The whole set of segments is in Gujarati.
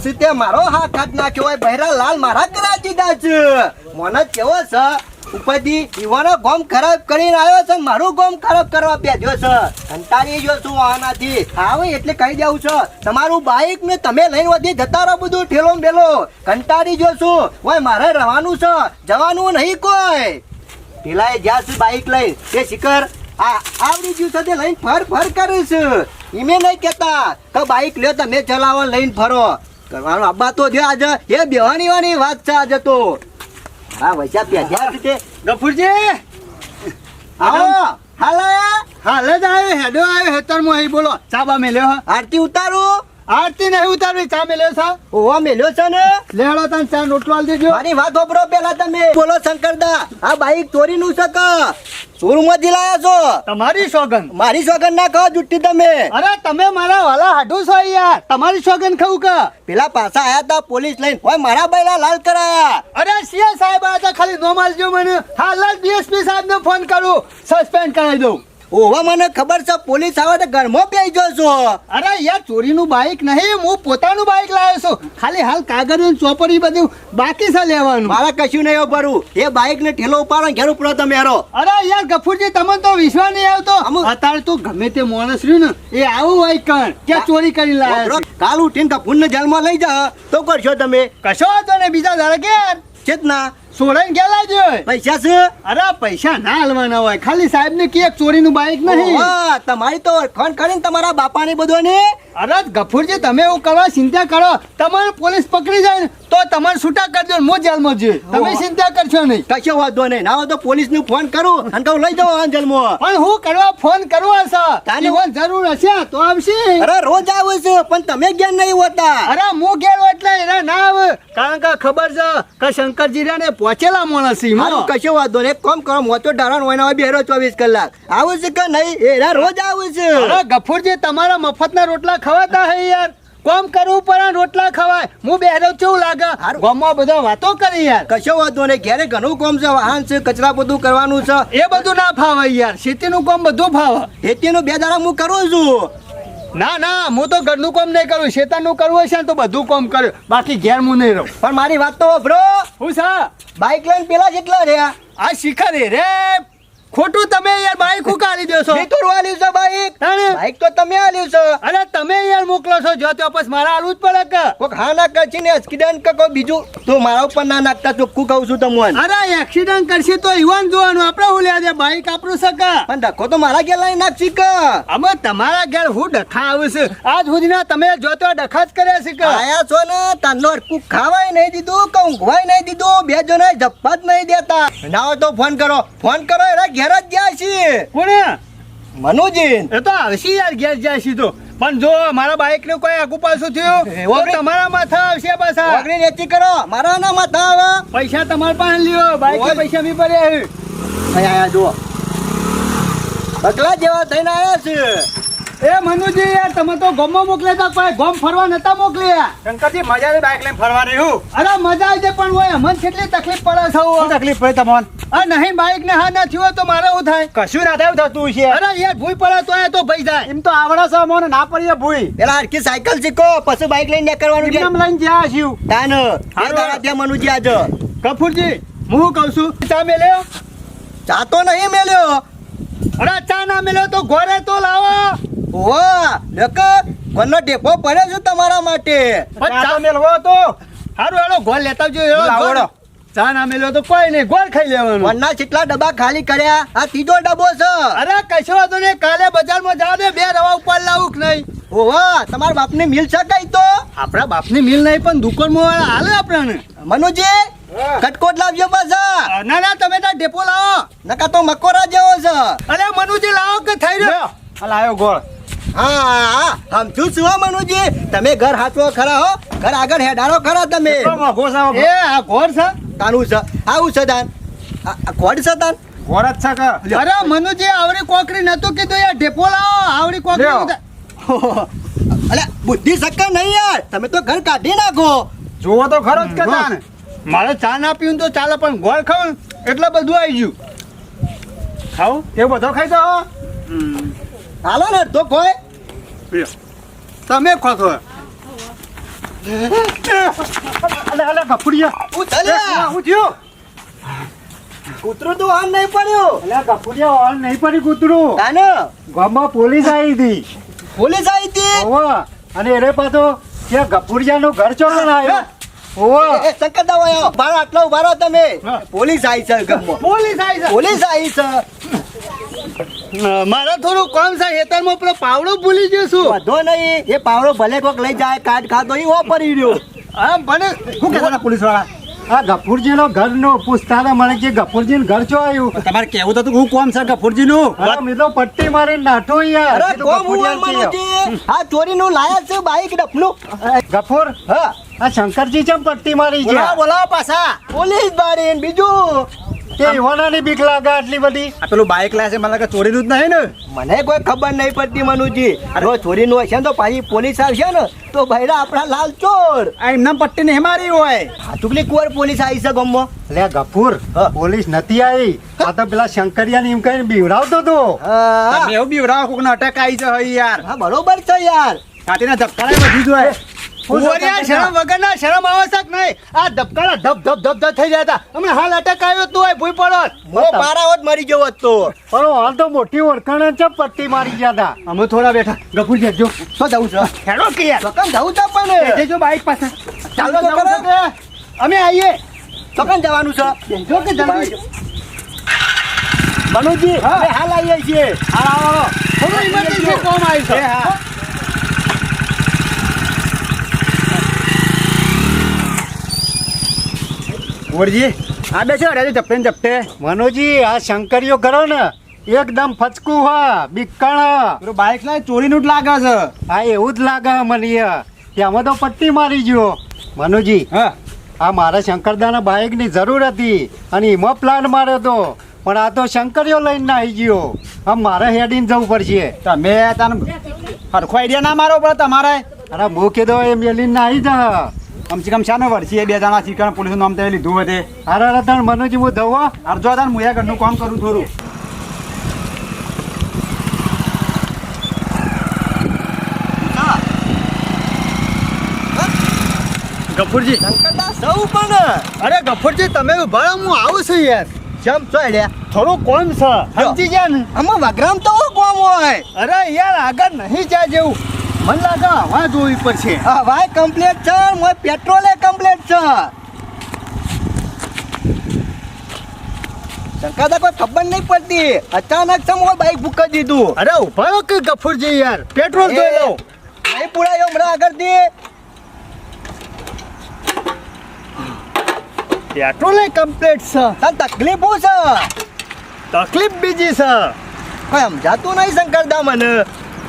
પાછું મારો હાથ હાથ નાખ્યો હોય, બહેરા લાલ મારા કરા દીધા છે. મને કેવો છે? ઉપરથી યુવાનો ગોમ ખરાબ કરીને આવ્યો છે મારું ગોમ ખરાબ કરવા બેઠ્યો છે. કંટાળી ગયો છું આનાથી. આવે એટલે કહી દઉં છે, તમારું બાઈક ને તમે લઈને વધી જતા રહો બધું ઠેલો બેલો. કંટાળી ગયો છું. હોય મારે રહેવાનું છે. જવાનું નહીં કોઈ. પેલા એ જ્યાં છે બાઈક લઈ, તે શિખર આ આવડી ગયું છે તે લઈને ફર ફર કરે છે. ઈમે નહીં કહેતા કે બાઈક લ્યો, તમે ચલાવો, લઈને ફરો. કરવાનું આબા તો જો આજે. એ બેવાની વાની વાત છે આજે તો. હા વૈસા પ્યાજ્યા છે. ગફુરજી! આવો. હાલે. હાલ. જ આવ્યો હેડો આવ્યો મો અહીં બોલો. ચાબા મેલ્યો આરતી ઉતારું. આરતી નહીં ઉતારવી ચા મેલ્યો છે? ઓવા મેલ્યો છે ને? લેડો તને ચા નોટવાલ દેજો મારી વાત હોભરો પેલા તમે. બોલો શંકરદા આ બાઈક ચોરી નું છે કે? શોરૂમમાં દિલાયા છો? તમારી સોગન મારી સોગન ના કહો જુઠ્ઠી તમે. અરે તમે મારા વાલા હાડુ છો યાર. તમારી સોગન ખાવું કે? પેલા પાછા આયા તા પોલીસ લઈને. હોય મારા બૈરા લાલ કરાયા. અરે સીએ સાહેબ આ તો ખાલી નો માલજો મને. હાલ જ ડીએસપી સાહેબને ફોન કરું. સસ્પેન્ડ કરાવી દઉં. ઓવા મને ખબર છે પોલીસ આવે તો ઘરમાં બેસી ગયો છો. અરે યાર ચોરીનું બાઈક નહીં હું પોતાનું બાઈક લાવ્યો છું. ખાલી હાલ કાગળ ચોપડી બધું બાકી છે લેવાનું. મારા કશું નહીં ભરું એ બાઈક ને ઠેલો ઉપાડો ઘેર ઉપડો તમે હેરો. અરે યાર ગફુરજી તમને તો વિશ્વાસ નહીં આવતો. અત્યારે તો ગમે તે માણસ રહ્યું ને એ આવું હોય કણ કે ચોરી કરી લાવે કાલ ઉઠીને કપૂર ને જેલમાં લઈ જા. તો કરશો તમે. કશો વાંધો ને બીજા દાડે કે ચેતના સોડાઈને ગયા લાવજો પૈસા છે? અરે પૈસા ના હાલવાના હોય. ખાલી સાહેબ ને કે ચોરીનું બાઈક નહીં. તમારી તો ખણ કરીને તમારા બાપા ને બધો ને અરે ગફુરજી તમે એવું કરવા ચિંતા કરો. તમારે પોલીસ પકડી જાય ને. તો તમારે છૂટા કરજો હું જેલમાં જઈએ તમે ચિંતા કરશો નહીં. કશો વાંધો નહીં. ના તો પોલીસનું ફોન કરું અને કહું લઈ જાઓ જેલમાં. પણ હું કરવા ફોન કરવો હશે? તાને- ફોન જરૂર હશે? તો આવશે. અરે રોજ આવું છું પણ તમે જ્ઞાન નહીં હોતા. અરે હું ગયેલો એટલે એને ના આવે. કારણ કે ખબર છે કે શંકરજી ને પહોંચેલા માણસ હારું, કશો વાંધો નહીં. કોમ કરો કરો તો ડરણ હોય ને બેરો ચોવીસ કલાક. આવું છે કે નહીં? એના રોજ આવું છે. અરે ગફુરજી તમારા મફતના રોટલા ખવાતા હે યાર. કોમ કરવું પડે રોટલા ખવાય. હું બેહરો કેવું લાગે. ગામમાં બધા વાતો કરી યાર. કશો વાંધો નહીં ઘેરે ઘણું કોમ છે વાહન છે કચરા બધું કરવાનું છે. એ બધું ના ફાવે યાર. ખેતીનું કોમ બધું ફાવે. ખેતીનું બે દાડા હું કરું છું. ના ના હું તો ઘરનું કામ નહીં કરું. શેતાનું કરવું હશે ને તો બધું કામ કર્યું. બાકી ઘેર હું નહીં રહું. પણ મારી વાત તો બ્રો હું સા? બાઈક લઈને પેલા જેટલા રહ્યા. આ શિખર રે. ખોટું તમે યાર બાઈક ઉકાળી દેશો મેં તો આલ્યું છે બાઈક? બાઈક તો તમે આલ્યું છો. અરે તમે યાર મોકલો છો જો તો પછી મારા આલું જ પડે કે? કોક હા ના કરશે ને એક્સિડન્ટ કે કોઈ બીજું? તો મારા ઉપર ના નાખતા ચોખ્ખું કહું છું તમને. અરે એક્સિડન્ટ કરશે તો યુવાન જોવાનું આપણે હું લે દે બાઈક આપણું સકા પણ ધક્કો તો મારા ઘેર લઈ નાખશી કે? અમે તમારા ઘેર હું ડખા આવું છું? આજ સુધીના તમે જોતો ડખા જ કર્યા છે કે? આયા છો ને તાનો કુક ખાવાય નહીં દીધું કે ઊંઘવાય નહીં દીધું બે જણા જપ્પા જ નહીં દેતા. ના હોય તો ફોન કરો ફોન કરો એના ઘેર જ ગયા છીએ કોને? મનુજી એ તો આવશે યાર ઘેર જાય છે તો. પણ જો મારા બાઈકનું કોઈ આગુ પાછું થયું તમારા માથા આવશે પાછા. નેતી કરો. મારા ના માથા આવે. પૈસા તમારા પાસે લ્યો બાઈક. પૈસા બી પડે. અહીંયા જુઓ. બકલા જેવા થઈને આવ્યા છે. એ મનુજી યાર તમે તો ગોમમાં મોકલે તા કોઈ ગોમ ફરવા નતા મોકલ્યા. શંકરજી મજા બાઈક લઈને ફરવા રહ્યું અરે મજા આવી છે પણ હોય કેટલી તકલીફ પડે છે શું તકલીફ પડે તમને આ નહીં બાઈક ને હા ના થયું તો મારે હું થાય. કશું ના થાય થતું છે અરે યાર ભૂઈ પડે તો એ તો ભાઈ જાય. એમ તો આવડે છે મને ના પડીએ ભૂઈ. પેલા હરખી સાયકલ શીખો પછી બાઈક લઈને નીકળવાનું છે. લઈને જ્યાં છું તાન હા તારા ત્યાં મનુ જ્યાં જ કપૂરજી હું શું કહું છું? ચા મેલ્યો? ચા તો નહીં મેલ્યો. અરે ચા ના મેલ્યો તો ઘોરે તો લાવો. વાહ લક કોનો ટેપો પડે છે તમારા માટે. ચા મેલવો હતો હારું હેડો ગોળ લેતા આવજો હેડો, લાવો, ચા ના મેલ્યો તો કોઈ નહીં ગોળ ખાઈ લેવાનું. વનના કેટલા ડબ્બા ખાલી કર્યા. આ ત્રીજો ડબ્બો છે. અરે કશો વાંધો નહીં કાલે બજારમાં જાવ ને બે રવા ઉપર લાવું કે નહીં. ઓવા તમારા બાપની મિલ છે કઈ તો? આપણા બાપની મિલ નહીં પણ દુકાનમાં હાલે આપણને. મનુજી કટકોટ લાવજો બસ. ના ના તમે ત્યાં ડેપો લાવો. નકા તો મકોરા જેવો છે. અરે મનુજી લાવો કે થઈ રહ્યો? લાવ્યો ગોળ. હા હા સમજુ છું મનુજી? તમે ઘર હાચવો ખરા હો? ઘર આગળ હેડારો ખરા તમે. એ આ ઘોર છે? કાનું છે. આવું છે દાન? આ આ છે દાન? ગોળ જ છે કે? અરે મનુજી આવડી કોકરી નતું કીધું યાર ઢેપો લાવો આવડી કોકરી અલે બુદ્ધિ સક્કા નહીં યાર. તમે તો ઘર કાઢી નાખો. જોવો તો ખરો જ કે દાન. મારે ચા ના પીવું તો ચાલે પણ ગોળ ખાવ એટલે બધું આવી ગયું. ખાવ એવું બધો ખાઈ દો હાલો ને તો કોઈ તમે ખો છો. અલે અલે ગફુરિયા હું ચાલ્યા. હું થયું કૂતરું તો આમ નહીં પડ્યું. અલે ગફુરિયા ઓન નહીં પડી કૂતરું. તાને. ગામમાં પોલીસ આવી હતી. પોલીસ આવી હતી? ઓવા અને એરે પાછો કે ગફુરિયાનું ઘર ચોકન આવ્યો. પોલીસ આવી છે પોલીસ આવી છે. પોલીસ આવી છે. મારે થોડું કામ છે ખેતરમાં પેલો પાવડો ભૂલી ગયો છું. વધો નહીં. એ પાવડો ભલે કોક લઈ જાય કાટ ખાતો એ વાપરી રહ્યો. હા ભલે. શું કહેતા પોલીસવાળા આ ગફુરજીનો ઘરનો પૂછતા મને કે ગફુરજીનું ઘર ચો આવ્યું? તમારે કેવું તો હું કોમ છે ગફુરજી નું અરે પટ્ટી મારી નાઠો આ ચોરી ચોરીનું લાયા છે બાઈક ડફનું. ગફુર? હા. આ શંકરજી ચમ પટ્ટી મારી છે? બોલાવો પાછા. પોલીસ બારી બીજું. તે યુવાનાની બીક લાગે આટલી બધી? આ પેલું બાઇક લાવે છે મને લાગે ચોરીનું જ નહીં ને? મને કોઈ ખબર નહીં પડતી મનુજી. જો ચોરીનું હશે ને તો પાછી પોલીસ આવશે ને તો બૈરા આપણા લાલ ચોર. આ એમના પટ્ટી ને મારી હોય. આ ચૂકલી કુંવર પોલીસ આવી છે ગમમાં લે ગફુર પોલીસ નથી આવી. આ તો પેલા શંકરિયાને એમ કહીને બીવડાવતો તો એવું બીવરાવો કોક અટક આવી છે યાર. હા, બરોબર છે યાર. કાતીના ધબકારા વધી જોઈએ હું શરમ વગરના શરમ આવે નહીં? આ ધબકારા ધબ ધબ ધબ ધબ થઈ જતા હમણાં હાલ અટક આવ્યો તું હોય ભૂઈ પડો. મો જ મરી ગયો હતો પણ હાલ તો મોટી ઓળખાણ છે પટ્ટી મારી ગયા હતા અમે થોડા બેઠા. ગફુર જો તો જવું છે? હેડો કે યાર ચોકન જવું તો પણ બેઠે જો બાઇક પાસે. ચાલો કરો. અમે આવીએ ચોકન જવાનું છે. જો કે જલ્દી? મનુજી હા. હાલ આવીએ છીએ. હાલો આવો થોડું ઇમરજન્સી કોમ આવી છે. હા. કુંવરજી આ બે અડાડી જપટે ને જપટે મનોજી આ શંકરીઓ કરો ને એકદમ ફચકું હા બીકણ બાઇક લાય ચોરીનું જ લાગે છે. હા એવું જ લાગે મને ત્યાંમાં તો પટ્ટી મારી ગયો. મનોજી હા. આ મારા શંકરદાના બાઇકની જરૂર હતી અને એમાં પ્લાન માર્યો હતો પણ આ તો શંકરીઓ લઈને ના આવી ગયો. આમ મારે હેડીને જવું પડશે. તમે તને સરખો આઈડિયા ના મારો પડે તમારે. અરે મૂકી દો એ મેલીને ના આવી જા. કમસે કમ શાને વર્ષી બે જણા શીખણ પોલીસ નામ તે લીધું હતે અરે અરે તણ મનોજી હું દઉં અરજો હતા મુયા ઘરનું કામ કરું થોડું. ગફુરજી. સૌ પણ. અરે ગફુરજી તમે ઊભા રહો, હું આવું છું યાર. જમ છો થોડું કોણ છે. સમજી ગયા ને? આમાં વગરામ તો કોમ હોય. અરે યાર આગળ નહીં જાય જેવું. મને લાગે હવા જોવી પડશે કમ્પ્લીટ છે મોય પેટ્રોલે કમ્પ્લેટ છે. શંકરદા કોઈ ખબર નહીં પડતી. અચાનક છે મોય બાઈક બુક દીધું. અરે ઊભા કે ગફુરજી યાર. પેટ્રોલ જોઈ લો નહીં પુરાયો હમણાં આગળથી પેટ્રોલ કમ્પ્લેટ છે. તકલીફો તકલીફ છે? તકલીફ બીજી છે. કોઈ સમજાતું નહીં શંકરદા મને.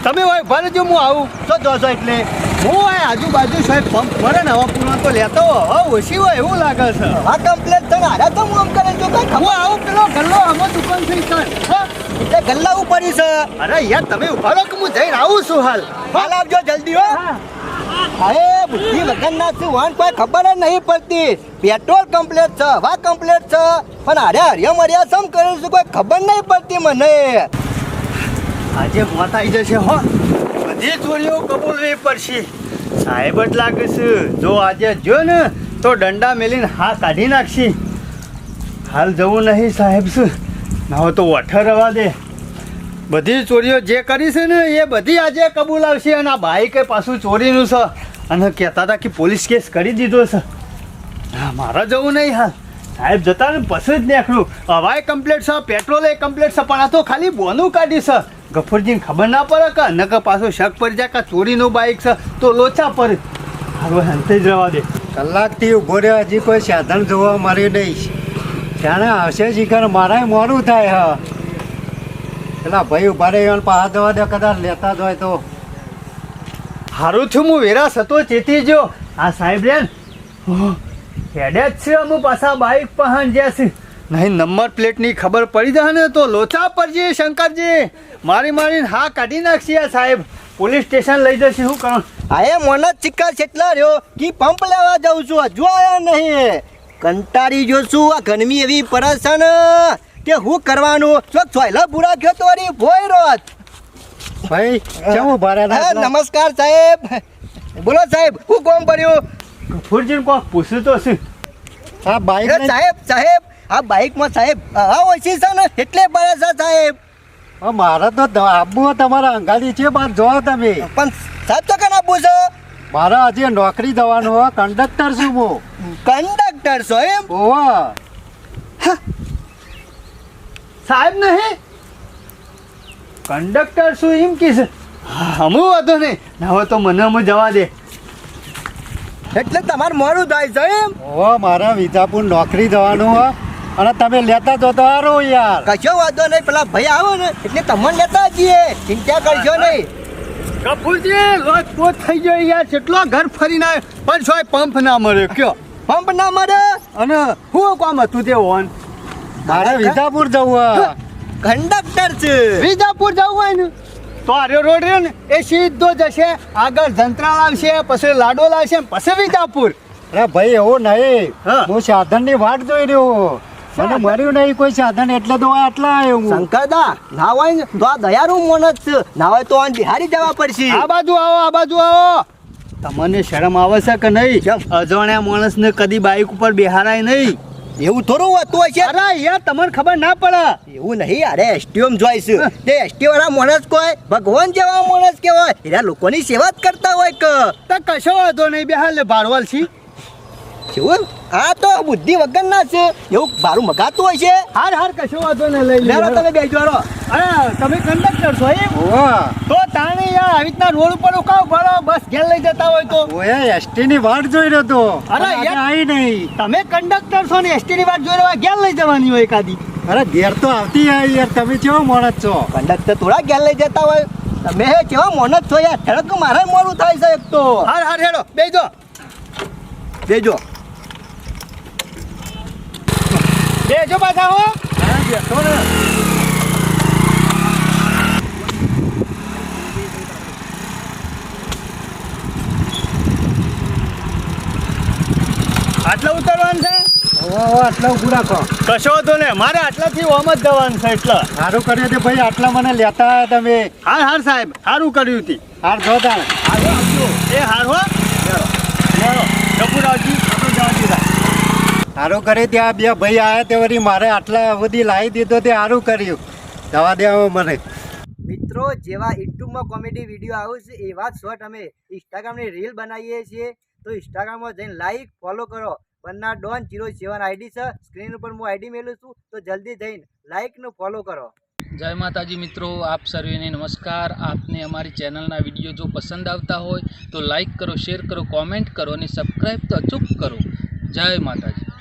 તમે હોય ભલે જો હું આવું તો જોશો એટલે. હું આ આજુબાજુ સાહેબ પંપ ભરે ને હવા પૂર્ણ તો લેતો હવા ઓછી હોય એવું લાગે છે. આ કમ્પ્લીટ છે ને હારે તો હું આમ કરે જો કઈ હું આવું પેલો ગલ્લો આમાં દુકાન થઈ હા? એટલે ગલ્લા ઉપાડી છે. અરે યાર તમે ઊભા રહો કે હું જઈને આવું છું હાલ? હાલ આવજો જલ્દી હો. અરે બુદ્ધિ વગરના છે વાન કોઈ ખબર જ નહીં પડતી. પેટ્રોલ કમ્પ્લેટ છે હવા કમ્પ્લેટ છે. પણ અરે હરિયા મર્યા સમ કરે છે કોઈ ખબર નહીં પડતી મને. આજે મોત જશે હો. બધી ચોરીઓ કબૂલવી પડશે. સાહેબ જ લાગે છે જો આજે જો ને તો દંડા મેલીને હા કાઢી નાખશે. હાલ જવું નહીં સાહેબ શું? ના તો રવા દે. બધી ચોરીઓ જે કરી છે ને એ બધી આજે કબૂલ આવશે અને આ બાઈક પાછું ચોરીનું છે. અને કહેતા હતા કે પોલીસ કેસ કરી દીધો છે. હા, મારે જવું નહીં હાલ. સાહેબ જતા ને પછી જ નીકળું. હવાય કમ્પ્લેટ છે પેટ્રોલ એ કમ્પ્લીટ છે પણ આ તો ખાલી બોનું કાઢી છે. ગફુરજીને ખબર ના પડે કે નકર પાછો શક પડી જાય કે ચોરીનું બાઈક છે તો લોચા પડે. હવે હંતે જ રહેવા દે. કલાકથી ઊભો રહ્યો હજી કોઈ સાધન જોવા મળી નહીં. જાણે આવશે શિખર મારાય મોડું થાય હા. પેલા ભાઈ ઊભા રહી પાહા દવા દે કદાચ લેતા જ હોય તો. હારું છું હું વેરાસ હતો ચેતી જો આ સાહેબ બેન હેડે જ છે અમુક પાછા બાઈક પહાણ જ્યાં છે. નહીં નંબર પ્લેટની ખબર પડી જાય ને તો લોચા પડજે શંકરજી. મારી મારીને હા કાઢી નાખશે આ સાહેબ. પોલીસ સ્ટેશન લઈ જશે શું કરો? હા એ મોન જ ચિક્કર છેટલા રહ્યો કે પંપ લેવા જાઉં છું હજુ આવ્યા નહીં. કંટાળી જોશું આ ગરમી એવી પડે કે હું કરવાનું? જો ચોયલા બુરા ગયો તો અરે ભોય રોત ભાઈ કેવું ઊભા હા, નમસ્કાર સાહેબ. બોલો સાહેબ હું કોમ ભર્યું ફૂરજીન કોમ પૂછ્યું તો શું? હા બાઈક સાહેબ સાહેબ આ બાઇકમાં સાહેબ આ ઓછી છે ને એટલે પડે છે સાહેબ. મારે તો આબુ તમારા અંગાડી છે બાર જો તમે. પણ સાહેબ તો કેમ આબુ છો? મારે હજી નોકરી જવાનું હો કંડક્ટર છું હું. કંડક્ટર છો એમ? ઓવા સાહેબ નહીં? કંડક્ટર શું એમ કે છે. હમું વાંધો નહીં. હવે તો મને હમું જવા દે. એટલે તમારે મોડું થાય છે એમ? ઓ મારા વિજાપુર નોકરી જવાનું હો અને તમે લેતા જો તો સારું યાર. કશો વાંધો નહીં પેલા ભાઈ આવો ને એટલે તમને લેતા જઈએ. ચિંતા કરશો નહીં. કપૂરજી લોટ પોત થઈ ગયો યાર કેટલો ઘર ફરીને આવ્યો પણ સોય પંપ ના મળ્યો કયો? પંપ ના મળે? અને હું કામ હતું તે ઓન મારે વિજાપુર જવું. કંડક્ટર છે. વિજાપુર જવું હોય ને તો આર્યો રોડ રહ્યો ને એ સીધો જશે આગળ જંત્રાળ આવશે પછી લાડો લાવશે પછી વિજાપુર. અરે ભાઈ એવું નહીં. હા. હું સાધનની વાટ જોઈ રહ્યો. મને મર્યું નહીં કોઈ સાધન એટલે તો આટલા આવ્યો હું. શંકરદા ના હોય ને તો આ દયારું મન જ છે. ના હોય તો આ બિહારી જવા પડશે. આ બાજુ આવો આ બાજુ આવો. તમને શરમ આવે છે કે નહીં? અજાણ્યા માણસને કદી બાઇક ઉપર બેહારાય નહીં. એવું થોડું હોતું હશે? અરે યાર તમને ખબર ના પડે. એવું નહીં અરે એસટીઓમ જોઈ છે. તે એસટી વાળા માણસ કોઈ ભગવાન જેવા માણસ કહેવાય. એના લોકોની સેવા જ કરતા હોય કે? તો કશો વાંધો નહીં બેહાર લે ભારવાલ છી. કેવું આ તો બુદ્ધિ વગર ના છે. એવું મારું મગાતું હોય છે? હાર હાર કશો વાંધો નહીં લઈ લેરો લે તમે બેસજો હાલો. અરે તમે કંડક્ટર છો એમ? તો તાણે યાર આવી રીતના રોડ ઉપર ઉકાવ ભરો બસ ઘેર લઈ જતા હોય તો. ઓએ એસટી ની વાટ જોઈ રહ્યો તો. અરે યાર. આવી નહીં. તમે કંડક્ટર છો ને એસટી ની વાટ જોઈ રહ્યા ઘેર લઈ જવાની હોય એકાદી. અરે ઘેર તો આવતી આવી યાર. તમે કેવો માણસ છો? કંડક્ટર થોડા ઘેર લઈ જતા હોય. તમે હે કેવા મોનસ છો યાર? ઠડક મારે મોડું થાય છે એક તો. હાર હાર હેડો બેજો બેજો બેજો પાછા હો. આટલા ઉતરવાનું છે? આટલા ઉભું રાખો. કશો તો ને મારે આટલાથી ઓમ જ જવાનું છે એટલે. સારું કર્યું તે ભાઈ આટલા મને લેતા તમે. હાર હા સાહેબ સારું કર્યું હતી હાર જો તાણ. એ હાર હો. આપણે જવા દીધા સારું કરી ત્યાં બે ભાઈ આવ્યા તે વળી મારે આટલા બધી લાવી દીધો તે સારું કર્યું. દવા દે મને. મિત્રો જેવા યુટ્યુબમાં કોમેડી વીડિયો આવે છે એવા જ શોર્ટ અમે ઇન્સ્ટાગ્રામની રીલ બનાવીએ છીએ તો ઇન્સ્ટાગ્રામમાં જઈને લાઈક ફોલો કરો. Banna don zero seven ID છે સ્ક્રીન ઉપર હું આઈડી મેલું છું તો જલ્દી જઈને લાઈક ફોલો કરો. જય માતાજી મિત્રો આપ સર્વેને નમસ્કાર. આપને અમારી ચેનલના વીડિયો જો પસંદ આવતા હોય તો લાઈક કરો શેર કરો કોમેન્ટ કરો અને સબસ્ક્રાઈબ તો અચૂક કરો. જય માતાજી.